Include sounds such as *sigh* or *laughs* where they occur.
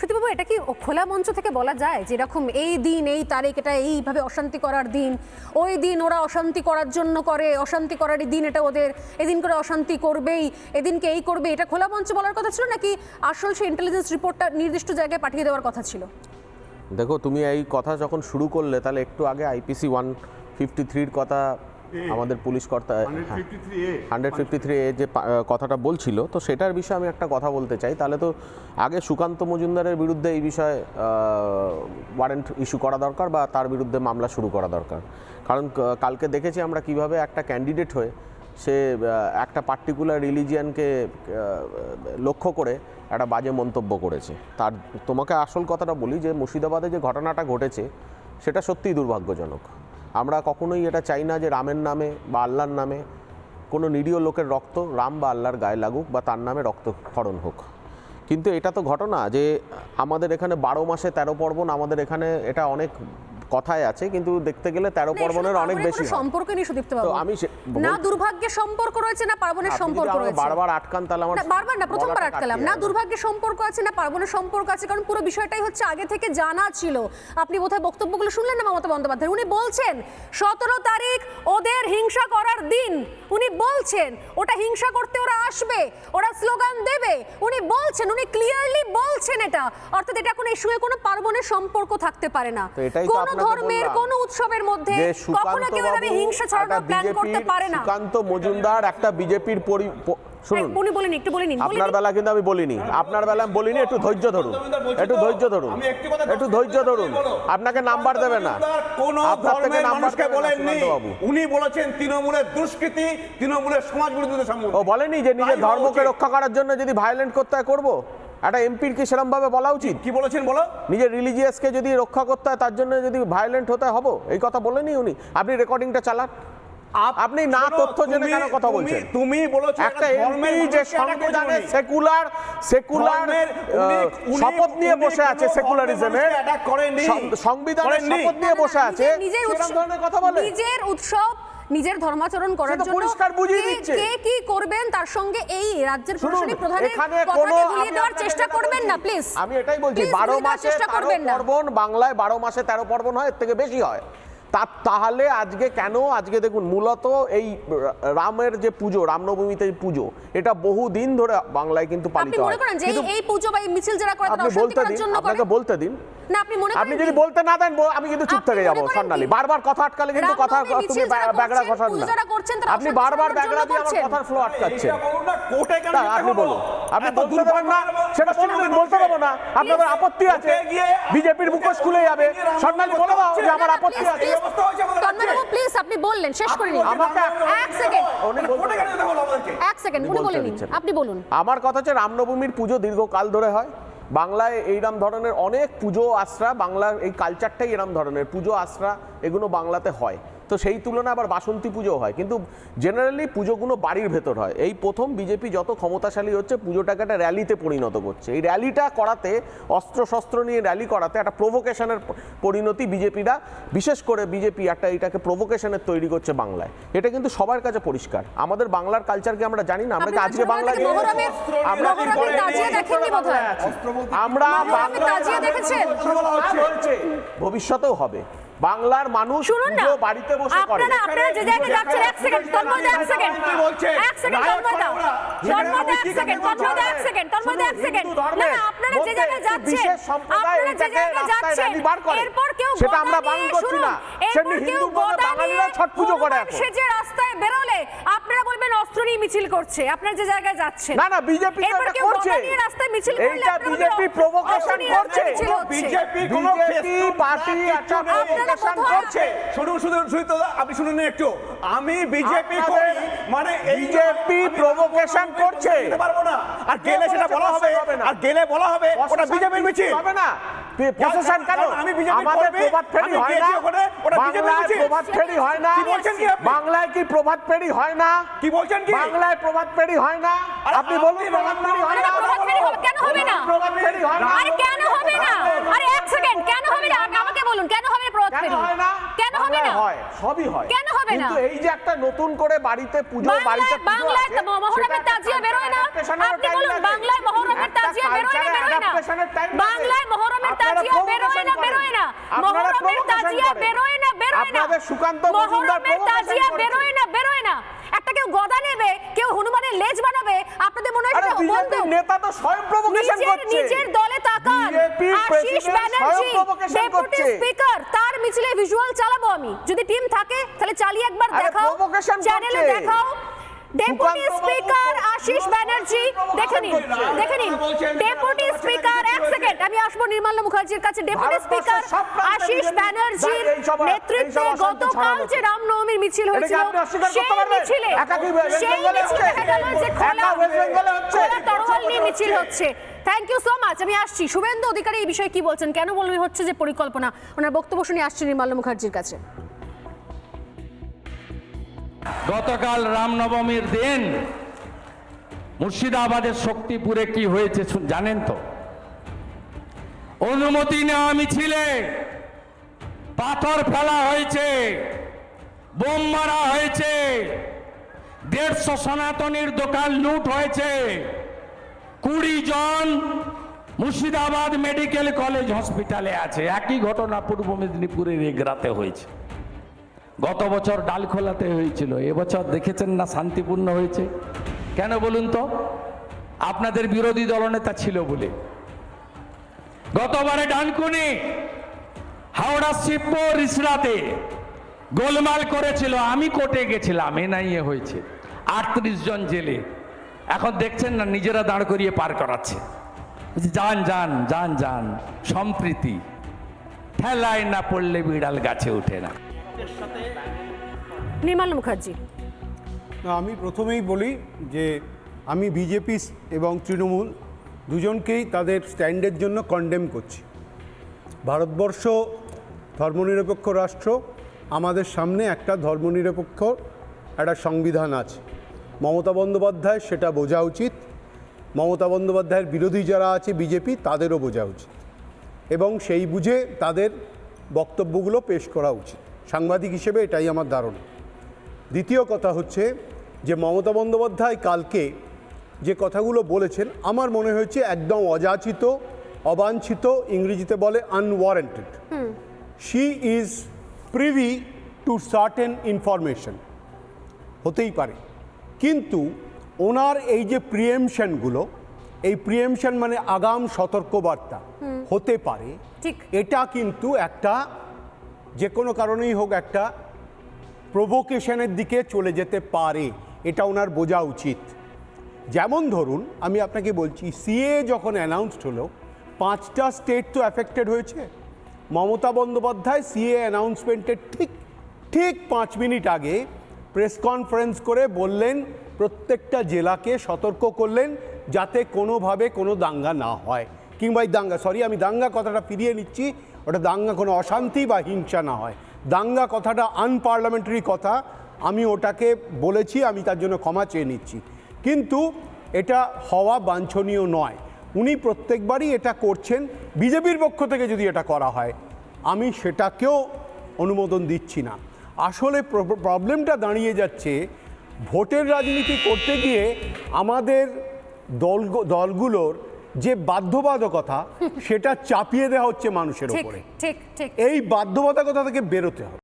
সত্যিবাবু এটা কি খোলা মঞ্চ থেকে বলা যায় যে এরকম এই দিন, এই তারিখ, এটা এইভাবে অশান্তি করার দিন, ওই দিন ওরা অশান্তি করার জন্য করে, অশান্তি করারই দিন এটা ওদের, এদিন করে অশান্তি করবেই, এদিনকে এই করবে, এটা খোলা মঞ্চ বলার কথা ছিল নাকি আসল সেই ইন্টেলিজেন্স রিপোর্টটা নির্দিষ্ট জায়গায় পাঠিয়ে দেওয়ার কথা ছিল? দেখো, তুমি এই কথা যখন শুরু করলে, তাহলে একটু আগে আইপিসি ওয়ান ফিফটি থ্রির কথা আমাদের পুলিশ কর্তা হান্ড্রেড ফিফটি থ্রি এ যে কথাটা বলছিল তো সেটার বিষয়ে আমি একটা কথা বলতে চাই। তাহলে তো আগে সুকান্ত মজুমদারের বিরুদ্ধে এই বিষয়ে ওয়ারেন্ট ইস্যু করা দরকার বা তার বিরুদ্ধে মামলা শুরু করা দরকার? কারণ কালকে দেখেছি আমরা কীভাবে একটা ক্যান্ডিডেট হয়ে সে একটা পার্টিকুলার রিলিজিয়ানকে লক্ষ্য করে একটা বাজে মন্তব্য করেছে। তার তোমাকে আসল কথাটা বলি যে মুর্শিদাবাদে যে ঘটনাটা ঘটেছে সেটা সত্যিই দুর্ভাগ্যজনক। আমরা কখনোই এটা চাই না যে রামের নামে বা আল্লাহর নামে কোনো নিরীহ লোকের রক্ত রাম বা আল্লাহর গায়ে লাগুক বা তার নামে রক্তক্ষরণ হোক। কিন্তু এটা তো ঘটনা যে আমাদের এখানে বারো মাসে তেরো পর্বণ, আমাদের এখানে এটা অনেক কথায় আছে কিন্তু দেখতে গেলে তেরো পর্বণের অনেক বেশি হয়। সম্পর্ক নেই সুদীপ্ত তো বাবু। আমি না দুর্ভাগ্যের সম্পর্ক রয়েছে না পার্বণের সম্পর্ক রয়েছে। বারবার আটকান তাহলে আমার বারবার না প্রথমবার আটকালাম। না দুর্ভাগ্যের সম্পর্ক আছে না পার্বণের সম্পর্ক আছে কারণ পুরো বিষয়টাই হচ্ছে আগে থেকে জানা ছিল। আপনি বোধহয় বক্তব্যগুলো শুনলেন না মমতা বন্দ্যোপাধ্যায় উনি বলছেন সতেরো তারিখ ওদের হিংসা করার দিন। উনি বলছেন ওটা হিংসা করতে ওরা আসবে ওরা স্লোগান দেবে। উনি বলছেন উনি ক্লিয়ারলি বলছেন এটা। অর্থাৎ এটা কোনো সঙ্গে কোনো পার্বণের সম্পর্ক থাকতে পারে না। কোনো ধর্মের। কোনো উৎসবের মধ্যে কখনো সুকান্ত কেউ এভাবে হিংসা ছড়ানোর প্ল্যান করতে পারে না। সুকান্ত মজুমদার একটা বিজেপির পরি শুনুন। উনি বলেন একটু বলে নিন আপনার বেলা কিন্তু আমি বলিনি। আপনার বেলা আমি বলিনি একটু ধৈর্য ধরুন। একটু ধৈর্য ধরুন। আমি একটি কথা একটু ধৈর্য ধরুন। আপনাকে নাম্বার দেবে না। কোন ধর্মের মানুষকে বলেননি। উনি বলেছেন তৃণমূলের দুষ্কৃতি তৃণমূলের সমাজ বিরোধীদের ও বলেনি যে নিজের ধর্মকে রক্ষা করার জন্য যদি ভায়োলেন্ট করতে হয় করব? একটা এমপির কি সেরকম ভাবে বলা উচিত? কি বলেছেন বলো? নিজের রিলিজিয়াসকে যদি রক্ষা করতে হয় তার জন্য যদি ভায়োলেন্ট হতে হব? এই কথা বলেনি উনি। আপনি রেকর্ডিংটা চালান। আপনি না তথ্য জেনে কেন কথা বলছেন? তুমি বলেছ একটা ধর্মের এমপি যে সংবিধানে সেকুলার সেকুলার উনি- উনি- শপথ নিয়ে বসে আছে সেকুলারিজমে। সংবিধানের শপথ নিয়ে বসে আছে। নিজের- কথা বলে। নিজের উৎসব নিজের ধর্মাচরণ করার জন্য পরিষ্কার বুঝিয়ে কে- দিচ্ছে। কে কি করবেন তার সঙ্গে এই রাজ্যের প্রশাসনিক প্রধানের কথা কথাকে কোনো দেওয়ার চেষ্টা করবেন না প্লিজ আমি এটাই বলছি Please, বারো গুলিয়ে দেওয়ার মাসে চেষ্টা তেরো করবেন না। পার্বণ বাংলায় বারো মাসে তেরো পার্বণ হয় এর থেকে বেশি হয়। তা তাহলে আজকে কেন আজকে দেখুন মূলত এই রামের যে পুজো রামনবমীতে পুজো এটা বহু দিন ধরে বাংলায় কিন্তু পালিত হয়। এই- পুজো বা এই মিছিল যারা করে আপনি বলতে দিন আপনাকে বলতে দিন। না আপনি মনে আপনি যদি বলতে না দেন আমি কিন্তু চুপ থেকে যাব করেন বারবার কথা আটকালে কিন্তু কথা তুমি ব্যাগড়া করছেন, না। আপনি বারবার ব্যাগড়া দিয়ে আমার কথার ফ্লো আটকাচ্ছেন এটা কোর্টে কেন আপনি? বলুন। আপনি বলতে দেবেন না সেটা কোনোদিন বলতে দেবো না। আপনাদের আপত্তি আছে। বিজেপির মুখোশ খুলে যাবে। স্বর্ণালী বলে দাও যে আমার আপত্তি আছে। এই অবস্থা হয়েছে আমাদের রাজ্যে। তন্ময়বাবু প্লিজ আপনি বললেন শেষ করে নিন এক সেকেন্ড? এক উনি বলে নিন আপনি বলুন। আমার কথা হচ্ছে রামনবমীর পুজো দীর্ঘকাল ধরে হয়। বাংলায় এইরকম ধরনের অনেক পুজো আশ্রা বাংলার এই কালচারটাই এরম ধরনের। পুজো আশ্রা এগুলো বাংলাতে হয়। তো সেই তুলনায় আবার বাসন্তী পুজো হয়। কিন্তু জেনারেলি পুজোগুলো বাড়ির ভেতর হয়। এই প্রথম বিজেপি যত ক্ষমতাশালী হচ্ছে পুজোটাকে একটা র্যালিতে পরিণত করছে। এই র্যালিটা করাতে অস্ত্র শস্ত্র নিয়ে র্যালি করাতে একটা প্রভোকেশনের পরিণতি বিজেপিরা বিশেষ করে বিজেপি একটা এটাকে প্রভোকেশনের তৈরি করছে বাংলায়। এটা কিন্তু সবার কাছে পরিষ্কার। আমাদের বাংলার কালচারকে আমরা জানি না আমরা কি আজকে বাংলা আমরা আমরা বাংলা ভবিষ্যতেও হবে। বাংলার মানুষ শুনুন না বাড়িতে বসে করে আপনারা আপনারা যে জায়গায় যাচ্ছেন এক সেকেন্ড তন্ময় এক সেকেন্ড বলছে? এক সেকেন্ড তন্ময় দাও তন্ময় আপনি এক সেকেন্ড তন্ময় এক পারবেন? সেকেন্ড তন্ময় এক সেকেন্ড না আপনারা যে জায়গায় যাচ্ছেন আপনারা যে জায়গায় যাচ্ছেন। এরপর কেউ সেটা আমরা বারণ করছি না। সেমনি হিন্দু বাঙালিরা ছট পুজো করে এখন। সেজে রাস্তায় বেরোলে আপনারা বলবেন অস্ত্র নিয়ে মিছিল করছে আপনারা যে জায়গায় যাচ্ছেন না না বিজেপি তো এটা করছে রাস্তায় মিছিল করলে এইটা বিজেপি প্রভোকেশন করছে। বিজেপি কোনো পার্টি একটা প্রভোকেশন করছে শুনুন শুনুন দা, আপনি শুনুন একটু আমি বিজেপি করি মানে বিজেপি রামনবমীতে করছে। পারব না আর গেলে সেটা বলা হবে আর গেলে বলা হবে ওটা বিজেপির মিছিল। হবে না। প্রশাসন কেন? আমি বিজেপির আমাদের প্রভাত ফেরি হয় না। ওটা বিজেপির বাংলায় মিছিল। প্রভাত ফেরি হয় না। কি বলছেন কি আপনি? বাংলায় কি প্রভাত ফেরি হয় না? কি বলছেন কি? বাংলায় প্রভাত ফেরি হয় না? আপনি বলুন প্রভাত ফেরি হয় না প্রভাত ফেরি হবে- কেন হবে না? প্রভাত ফেরি হয় না। আরে কেন হবে না? আরে এক সেকেন্ড কেন হবে না? আমাকে বলুন কেন হবে না প্রভাত ফেরি? হয় না? হয় সবই হয়। কেন হবে না? কিন্তু এই যে একটা নতুন করে বাড়িতে পূজো বাড়িতে পুজো বাংলায় মহরমের তাজিয়া বেরোয় না। আপনি বলুন বাংলায় মহরমের তাজিয়া না culture বেরোয় না? বাংলায় মহরমের তাজিয়া বের হয় না বের না। মহরমের তাজিয়া বের না বেরোয় না। আপনাদের সুকান্ত মজুমদার তাজিয়া বের বেরোয় না বেরোয় না। একটা কেউ গদা নেবে কেউ হনুমানের লেজ বানাবে আপনাদের মনে হয় নেতা তো স্বয়ং প্রভোকেশন করছে। নিজের দলে তাকান। আশিস ব্যানার্জি ডেপুটি স্পিকার তার মিছিলে ভিজুয়াল চালাবো আমি। যদি টিম থাকে তাহলে চালিয়ে একবার দেখাও। চ্যানেলে। দেখাও। ডেপুটি স্পিকার আশিস ব্যানার্জি দেখে নিন দেখে নিন। ডেপুটি স্পিকার এক সেকেন্ড আমি আসব নির্মলা মুখার্জির কাছে। ডেপুটি স্পিকার আশিস ব্যানার্জির নেতৃত্বে গতকাল যে রামনবমীর মিছিল হয়েছিল সেই? মিছিলে সেই মিছিলে দেখা গেল যে খোলা? খোলা তরোয়াল নিয়ে মিছিল হচ্ছে। থ্যাংক ইউ সো মাচ আমি আসছি। শুভেন্দু অধিকারী এই বিষয়ে কি বলছেন? কেন বলবেন হচ্ছে যে পরিকল্পনা। ওনার বক্তব্য শুনে আসছি নির্মলা মুখার্জির কাছে। গতকাল রামনবমীর দিন মুর্শিদাবাদের শক্তিপুরে কি হয়েছে জানেন তো? অনুমতি নেওয়া মিছিলে পাথর ফেলা হয়েছে, বোম মারা হয়েছে, দেড়শো সনাতনীর দোকান লুট হয়েছে। কুড়ি জন মুর্শিদাবাদ মেডিকেল কলেজ হসপিটালে আছে। একই ঘটনা পূর্ব মেদিনীপুরের এগরাতে হয়েছে। গত বছর ডালখোলাতে হয়েছিল, এবছর দেখেছেন না শান্তিপূর্ণ হয়েছে? কেন বলুন তো? আপনাদের বিরোধী দলনেতা ছিল বলে। গতবারে ডানকুনি হাওড়া শিবপুর ইসরাতে গোলমাল করেছিল, আমি কোর্টে গেছিলাম, এনআইএ হয়েছে, আটত্রিশ জন জেলে। এখন দেখছেন না নিজেরা দাঁড় করিয়ে পার করাচ্ছে। যান যান যান যান, সম্প্রীতি, ঠেলায় না পড়লে বিড়াল গাছে ওঠে না। নির্মলা মুখার্জি। আমি প্রথমেই বলি যে আমি বিজেপি এবং তৃণমূল দুজনকেই তাদের স্ট্যান্ডের জন্য কন্ডেম করছি। ভারতবর্ষ ধর্মনিরপেক্ষ রাষ্ট্র আমাদের সামনে একটা ধর্মনিরপেক্ষ একটা সংবিধান আছে। মমতা বন্দ্যোপাধ্যায় সেটা বোঝা উচিত। মমতা বন্দ্যোপাধ্যায়ের বিরোধী যারা আছে বিজেপি তাদেরও বোঝা উচিত। এবং সেই বুঝে তাদের বক্তব্যগুলো পেশ করা উচিত। সাংবাদিক হিসেবে এটাই আমার ধারণা। দ্বিতীয় কথা হচ্ছে যে মমতা বন্দ্যোপাধ্যায় কালকে যে কথাগুলো বলেছেন আমার মনে হয়েছে একদম অযাচিত অবাঞ্ছিত ইংরেজিতে বলে unwarranted she is privy to certain information হতেই পারে। কিন্তু ওনার এই যে প্রিয়েমশনগুলো এই প্রিয়েমশন মানে আগাম সতর্কবার্তা। হতে পারে। ঠিক। এটা কিন্তু একটা যে কোনো কারণেই হোক একটা প্রভোকেশনের দিকে চলে যেতে পারে, এটা ওনার বোঝা উচিত। যেমন ধরুন, আমি আপনাকে বলছি, সিএ যখন অ্যানাউন্সড হলো, পাঁচটা স্টেট তো অ্যাফেক্টেড হয়েছে। মমতা বন্দ্যোপাধ্যায় সিএ অ্যানাউন্সমেন্টের ঠিক ঠিক পাঁচ মিনিট আগে প্রেস কনফারেন্স করে বললেন, প্রত্যেকটা জেলাকে সতর্ক করলেন, যাতে কোনোভাবে কোনো দাঙ্গা না হয়। কিংবা এই দাঙ্গা সরি আমি দাঙ্গা কথাটা ফিরিয়ে নিচ্ছি। ওটা দাঙ্গা কোনো অশান্তি বা হিংসা না হয়। দাঙ্গা কথাটা আনপার্লামেন্টারি কথা, আমি ওটাকে বলেছি, আমি তার জন্য ক্ষমা চেয়ে নিচ্ছি। কিন্তু এটা হওয়া বাঞ্ছনীয় নয়। উনি প্রত্যেকবারই এটা করছেন, বিজেপির পক্ষ থেকে যদি এটা করা হয়, আমি সেটাকেও অনুমোদন দিচ্ছি না। আসলে প্র- প্রবলেমটা দাঁড়িয়ে যাচ্ছে, ভোটের রাজনীতি করতে গিয়ে আমাদের দল দলগুলোর যে বাধ্যবাধকতা *laughs* সেটা চাপিয়ে দেওয়া হচ্ছে মানুষের উপরে ঠিক ঠিক। এই বাধ্যবাধকতা থেকে বেরোতে হবে।